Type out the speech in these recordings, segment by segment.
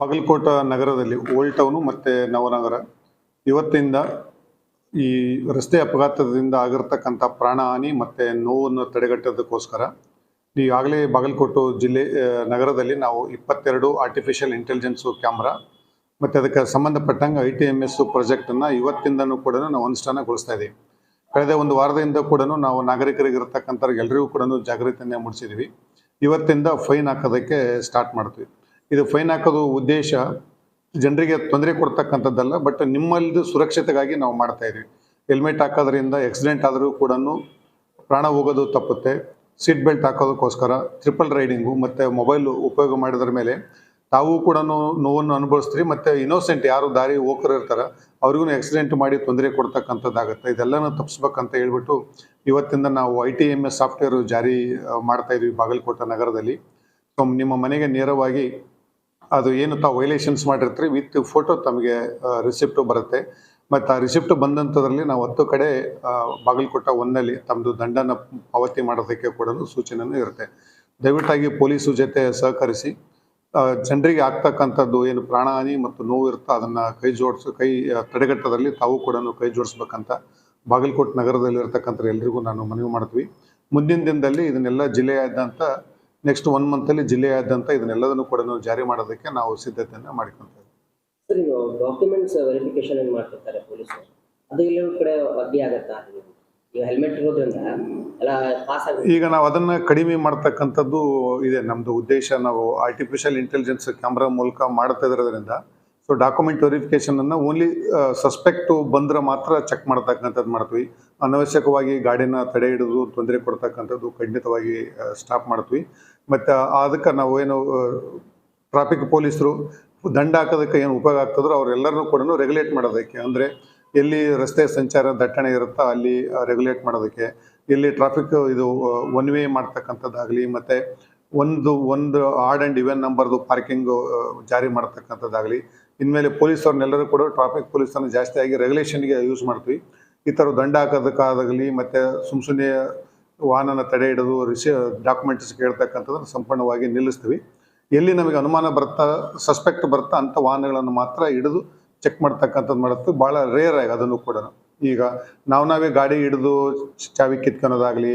ಬಾಗಲಕೋಟ ನಗರದಲ್ಲಿ old town ಮತ್ತು ನವನಗರ ಇವತ್ತಿಂದ ಈ ರಸ್ತೆ ಅಪಘಾತದಿಂದ ಆಗಿರ್ತಕ್ಕಂಥ ಪ್ರಾಣಹಾನಿ ಮತ್ತು ನೋವನ್ನು ತಡೆಗಟ್ಟೋದಕ್ಕೋಸ್ಕರ ಈಗಾಗಲೇ ಬಾಗಲಕೋಟೆ ಜಿಲ್ಲೆ ನಗರದಲ್ಲಿ ನಾವು ಇಪ್ಪತ್ತೆರಡು ಆರ್ಟಿಫಿಷಿಯಲ್ ಇಂಟೆಲಿಜೆನ್ಸು ಕ್ಯಾಮ್ರಾ ಮತ್ತು ಅದಕ್ಕೆ ಸಂಬಂಧಪಟ್ಟಂಗೆ ಐ ಟಿ ಎಂ ಎಸ್ ಪ್ರಾಜೆಕ್ಟನ್ನು ಇವತ್ತಿಂದನೂ ಕೂಡ ನಾವು ಅನುಷ್ಠಾನಗೊಳಿಸ್ತಾ ಇದ್ದೀವಿ. ಕಳೆದ ಒಂದು ವಾರದಿಂದ ಕೂಡ ನಾವು ನಾಗರಿಕರಿಗಿರ್ತಕ್ಕಂಥ ಎಲ್ಲರಿಗೂ ಕೂಡ ಜಾಗೃತಿಯನ್ನು ಮೂಡಿಸಿದ್ವಿ ಇವತ್ತಿಂದ ಫೈನ್ ಹಾಕೋದಕ್ಕೆ ಸ್ಟಾರ್ಟ್ ಮಾಡ್ತೀವಿ. ಇದು ಫೈನ್ ಹಾಕೋದು ಉದ್ದೇಶ ಜನರಿಗೆ ತೊಂದರೆ ಕೊಡ್ತಕ್ಕಂಥದ್ದಲ್ಲ ಬಟ್ ನಿಮ್ಮಲ್ಲಿದ್ದು ಸುರಕ್ಷತೆಗಾಗಿ ನಾವು ಮಾಡ್ತಾ ಇದೀವಿ. ಹೆಲ್ಮೆಟ್ ಹಾಕೋದ್ರಿಂದ ಆಕ್ಸಿಡೆಂಟ್ ಆದರೂ ಕೂಡ ಪ್ರಾಣ ಹೋಗೋದು ತಪ್ಪುತ್ತೆ. ಸೀಟ್ ಬೆಲ್ಟ್ ಹಾಕೋದಕ್ಕೋಸ್ಕರ ಟ್ರಿಪಲ್ ರೈಡಿಂಗು ಮತ್ತು ಮೊಬೈಲು ಉಪಯೋಗ ಮಾಡಿದ್ರ ಮೇಲೆ ತಾವು ಕೂಡ ನೋವನ್ನು ಅನುಭವಿಸ್ತೀರಿ, ಮತ್ತು ಇನ್ನೋಸೆಂಟ್ ಯಾರು ದಾರಿ ಹೋಗ್ರು ಇರ್ತಾರೆ ಅವ್ರಿಗೂ ಆಕ್ಸಿಡೆಂಟ್ ಮಾಡಿ ತೊಂದರೆ ಕೊಡ್ತಕ್ಕಂಥದ್ದಾಗುತ್ತೆ. ಇದೆಲ್ಲನೂ ತಪ್ಪಿಸ್ಬೇಕಂತ ಹೇಳ್ಬಿಟ್ಟು ಇವತ್ತಿಂದ ನಾವು I T M S software ಜಾರಿ ಮಾಡ್ತಾಯಿದ್ವಿ ಮಾಡ್ತಾ ಇದ್ವಿ ಬಾಗಲಕೋಟೆ ನಗರದಲ್ಲಿ. ನಿಮ್ಮ ಮನೆಗೆ ನೇರವಾಗಿ ಅದು ಏನು ತಾವು ವೈಲೇಷನ್ಸ್ ಮಾಡಿರ್ತೀರಿ ವಿತ್ ಫೋಟೋ ತಮಗೆ ರಿಸಿಪ್ಟು ಬರುತ್ತೆ. ಮತ್ತು ಆ ರಿಸಿಪ್ಟ್ ಬಂದಂಥದ್ರಲ್ಲಿ ನಾವು ಹತ್ತು ಕಡೆ ಬಾಗಲಕೋಟ ಒಂದಲ್ಲಿ ತಮ್ಮದು ದಂಡನ ಪಾವತಿ ಮಾಡೋದಕ್ಕೆ ಕೂಡ ಸೂಚನೆಯೂ ಇರುತ್ತೆ. ದಯವಿಟ್ಟಾಗಿ ಪೊಲೀಸು ಜೊತೆ ಸಹಕರಿಸಿ ಜನರಿಗೆ ಆಗ್ತಕ್ಕಂಥದ್ದು ಏನು ಪ್ರಾಣಹಾನಿ ಮತ್ತು ನೋವು ಇರುತ್ತೋ ಅದನ್ನು ಕೈ ಜೋಡಿಸ್, ಕೈ ತಡೆಗಟ್ಟದಲ್ಲಿ ತಾವು ಕೂಡ ಕೈ ಜೋಡಿಸ್ಬೇಕಂತ ಬಾಗಲಕೋಟೆ ನಗರದಲ್ಲಿ ಇರತಕ್ಕಂಥ ಎಲ್ರಿಗೂ ನಾನು ಮನವಿ ಮಾಡ್ತೀವಿ. ಮುಂದಿನ ದಿನದಲ್ಲಿ ಇದನ್ನೆಲ್ಲ ಜಿಲ್ಲೆಯಾದ್ಯಂತ ನೆಕ್ಸ್ಟ್ ಒನ್ ಮಂತಲ್ಲಿ ಜಿಲ್ಲೆಯಾದ್ಯಂತ ಇದನ್ನೆಲ್ಲದನ್ನು ಕೂಡ ನಾವು ಜಾರಿ ಮಾಡೋದಕ್ಕೆ ನಾವು ಸಿದ್ಧತೆಯನ್ನು ಮಾಡಿಕೊಳ್ತೇವೆ ಸರ್ ಡಾಕ್ಯುಮೆಂಟ್ಸ್ ವೆರಿಫಿಕೇಶನ್ ಏನು ಮಾಡ್ತಿರ್ತಾರೆ ಪೊಲೀಸರು? ಅದು ಇಲ್ಲಿ ಕಡೆ ಅಡ್ಡಿ ಆಗತ್ತಾ? ಈಗ ಹೆಲ್ಮೆಟ್ ಇರೋದ್ರಿಂದ ಎಲ್ಲ ಪಾಸ್ ಆಗುತ್ತೆ ಈಗ ನಾವು ಅದನ್ನ ಕಡಿಮೆ ಮಾಡ್ತಕ್ಕಂಥದ್ದು ಇದೆ. ನಮ್ದು ಉದ್ದೇಶ ನಾವು ಆರ್ಟಿಫಿಷಿಯಲ್ ಇಂಟೆಲಿಜೆನ್ಸ್ ಕ್ಯಾಮ್ರಾ ಮೂಲಕ ಮಾಡ್ತಾ ಇರೋದ್ರಿಂದ ಸೊ ಡಾಕ್ಯುಮೆಂಟ್ ವೆರಿಫಿಕೇಷನನ್ನು ಓನ್ಲಿ ಸಸ್ಪೆಕ್ಟು ಬಂದ್ರೆ ಮಾತ್ರ ಚೆಕ್ ಮಾಡ್ತಕ್ಕಂಥದ್ದು ಮಾಡ್ತೀವಿ. ಅನವಶ್ಯಕವಾಗಿ ಗಾಡಿನ ತಡೆ ಹಿಡಿದು ತೊಂದರೆ ಕೊಡ್ತಕ್ಕಂಥದ್ದು ಖಂಡಿತವಾಗಿ ಸ್ಟಾಪ್ ಮಾಡ್ತೀವಿ. ಮತ್ತು ಅದಕ್ಕೆ ನಾವು ಏನು ಟ್ರಾಫಿಕ್ ಪೊಲೀಸರು ದಂಡ ಹಾಕೋದಕ್ಕೆ ಏನು ಉಪಯೋಗ ಆಗ್ತದ್ರೋ ಅವರೆಲ್ಲರನ್ನೂ ಕೂಡ ರೆಗ್ಯುಲೇಟ್ ಮಾಡೋದಕ್ಕೆ. ಅಂದರೆ ಎಲ್ಲಿ ರಸ್ತೆ ಸಂಚಾರ ದಟ್ಟಣೆ ಇರುತ್ತೋ ಅಲ್ಲಿ ರೆಗ್ಯುಲೇಟ್ ಮಾಡೋದಕ್ಕೆ. ಎಲ್ಲಿ ಟ್ರಾಫಿಕ್ ಇದು ಒನ್ ವೇ ಮಾಡ್ತಕ್ಕಂಥದ್ದಾಗಲಿ, ಮತ್ತು ಒಂದು ಒಂದು ಆಡ್ ಆ್ಯಂಡ್ ಇವೆನ್ ನಂಬರ್ದು ಪಾರ್ಕಿಂಗು ಜಾರಿ ಮಾಡ್ತಕ್ಕಂಥದ್ದಾಗಲಿ ಇನ್ಮೇಲೆ ಪೊಲೀಸವ್ರನ್ನೆಲ್ಲರೂ ಕೂಡ ಟ್ರಾಫಿಕ್ ಪೊಲೀಸನ್ನು ಜಾಸ್ತಿಯಾಗಿ ರೆಗ್ಯುಲೇಷನ್ಗೆ ಯೂಸ್ ಮಾಡ್ತೀವಿ. ಈ ಥರ ದಂಡ ಹಾಕೋದಕ್ಕಾಗಲಿ ಮತ್ತು ಸುಮ್ ಸುಮ್ಮನೆ ವಾಹನನ ತಡೆ ಹಿಡಿದು ರಿಸಿ ಡಾಕ್ಯುಮೆಂಟ್ಸ್ ಕೇಳ್ತಕ್ಕಂಥದ್ದನ್ನು ಸಂಪೂರ್ಣವಾಗಿ ನಿಲ್ಲಿಸ್ತೀವಿ. ಎಲ್ಲಿ ನಮಗೆ ಅನುಮಾನ ಬರ್ತಾ ಸಸ್ಪೆಕ್ಟ್ ಬರ್ತಾ ಅಂಥ ವಾಹನಗಳನ್ನು ಮಾತ್ರ ಹಿಡಿದು ಚೆಕ್ ಮಾಡ್ತಕ್ಕಂಥದ್ದು ಮಾಡುತ್ತೆ. ಭಾಳ ರೇರ್ ಆಗಿ ಅದನ್ನು ಕೂಡ. ಈಗ ನಾವು ನಾವೇ ಗಾಡಿ ಹಿಡಿದು ಚಾವಿ ಕಿತ್ಕೊಳೋದಾಗಲಿ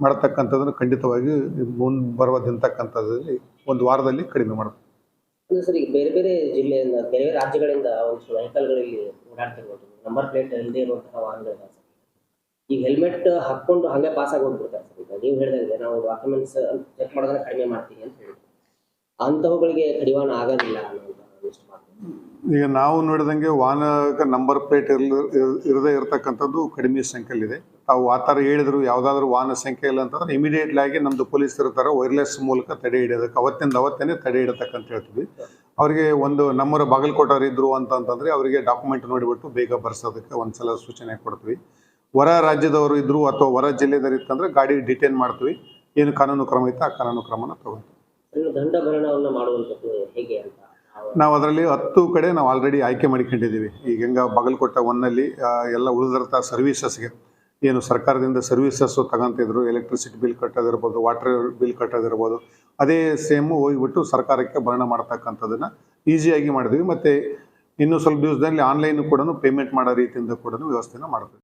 ಮಾಡತಕ್ಕಂಥದ್ದನ್ನು ಖಂಡಿತವಾಗಿ ಮುಂದೆ ಬರುವ ದಿನತಕ್ಕಂಥದ್ದಲ್ಲಿ ಒಂದು ವಾರದಲ್ಲಿ ಕಡಿಮೆ ಮಾಡ್ತೀವಿ. ಸರ್, ಬೇರೆ ಬೇರೆ ಜಿಲ್ಲೆಯಿಂದ, ಬೇರೆ ಬೇರೆ ರಾಜ್ಯಗಳಿಂದ ಒಂದು ವೆಹಿಕಲ್ಗಳಲ್ಲಿ ಓಡಾಡ್ತಿರ್ಬೋದು. ನಂಬರ್ ಪ್ಲೇಟ್ ಇಲ್ಲದೆ ಇರುವಂತಹ ವಾಹನಗಳಿಂದ ಸರ್. ಈಗ ಹೆಲ್ಮೆಟ್ ಹಾಕೊಂಡು ಹಂಗೆ ಪಾಸ್ ಆಗಿ ಸರ್. ಈಗ ನೀವು ಹೇಳಿದಂಗೆ ನಾವು ಡಾಕ್ಯುಮೆಂಟ್ಸ್ ಚೆಕ್ ಮಾಡೋದನ್ನ ಕಡಿಮೆ ಮಾಡ್ತೀವಿ ಅಂತ ಹೇಳಿದ್ರು. ಅಂಥವುಗಳಿಗೆ ಕಡಿವಾಣ ಆಗೋದಿಲ್ಲ ಮಾತು ಈಗ ನಾವು ನೋಡಿದಂಗೆ ವಾಹನಕ್ಕೆ ನಂಬರ್ ಪ್ಲೇಟ್ ಇರ್ಲ ಇರದೇ ಇರತಕ್ಕಂಥದ್ದು ಕಡಿಮೆ ಸಂಖ್ಯೆಯಲ್ಲಿದೆ. ತಾವು ಆ ಥರ ಹೇಳಿದ್ರು ಯಾವುದಾದ್ರೂ ವಾಹನ ಸಂಖ್ಯೆ ಇಲ್ಲ ಅಂತಂದ್ರೆ ಇಮಿಡಿಯೇಟ್ಲಿ ಆಗಿ ನಮ್ಮದು ಪೊಲೀಸ್ ಇರ್ತಾರೆ ವೈರ್ಲೆಸ್ ಮೂಲಕ ತಡೆ ಹಿಡಿಯೋದಕ್ಕೆ ಅವತ್ತಿಂದ ಅವತ್ತೇ ತಡೆ ಹಿಡತಕ್ಕಂತ ಹೇಳ್ತೀವಿ. ಅವರಿಗೆ ಒಂದು ನಮ್ಮರ ಬಾಗಲಕೋಟವ್ರು ಇದ್ರು ಅಂತಂತಂದ್ರೆ ಅವರಿಗೆ ಡಾಕ್ಯುಮೆಂಟ್ ನೋಡಿಬಿಟ್ಟು ಬೇಗ ಬರ್ಸೋದಕ್ಕೆ ಒಂದ್ಸಲ ಸೂಚನೆ ಕೊಡ್ತೀವಿ. ಹೊರ ರಾಜ್ಯದವರು ಇದ್ರು ಅಥವಾ ಹೊರ ಜಿಲ್ಲೆದವ್ರು ಇತ್ತಂದ್ರೆ ಗಾಡಿ ಡಿಟೈನ್ ಮಾಡ್ತೀವಿ. ಏನು ಕಾನೂನು ಕ್ರಮ ಇತ್ತು ಆ ಕಾನೂನು ಕ್ರಮನ ಇನ್ನು ದಂಡ ಭರಣವನ್ನು ಮಾಡುವಂಥದ್ದು ಹೇಗೆ? ನಾವು ಅದರಲ್ಲಿ ಹತ್ತು ಕಡೆ ನಾವು ಆಲ್ರೆಡಿ ಆಯ್ಕೆ ಮಾಡಿಕೊಂಡಿದ್ದೀವಿ. ಈಗ ಹೆಂಗ ಬಾಗಲಕೋಟೆ ಒನ್ನಲ್ಲಿ ಎಲ್ಲ ಉಳಿದಿರ್ತ ಸರ್ವೀಸಸ್ಗೆ ಏನು ಸರ್ಕಾರದಿಂದ ಸರ್ವೀಸಸ್ಸು ತಗೊಂತಿದ್ರು ಎಲೆಕ್ಟ್ರಿಸಿಟಿ ಬಿಲ್ ಕಟ್ಟೋದಿರ್ಬೋದು ವಾಟರ್ ಬಿಲ್ ಕಟ್ಟೋದಿರ್ಬೋದು. ಅದೇ ಸೇಮು ಹೋಗ್ಬಿಟ್ಟು ಸರ್ಕಾರಕ್ಕೆ ಭರಣ ಮಾಡ್ತಕ್ಕಂಥದ್ದನ್ನು ಈಸಿಯಾಗಿ ಮಾಡಿದ್ವಿ. ಮತ್ತು ಇನ್ನೂ ಸ್ವಲ್ಪ ದಿವಸದಲ್ಲಿ ಆನ್ಲೈನು ಕೂಡ ಪೇಮೆಂಟ್ ಮಾಡೋ ರೀತಿಯಿಂದ ಕೂಡ ವ್ಯವಸ್ಥೆನ ಮಾಡ್ತೀವಿ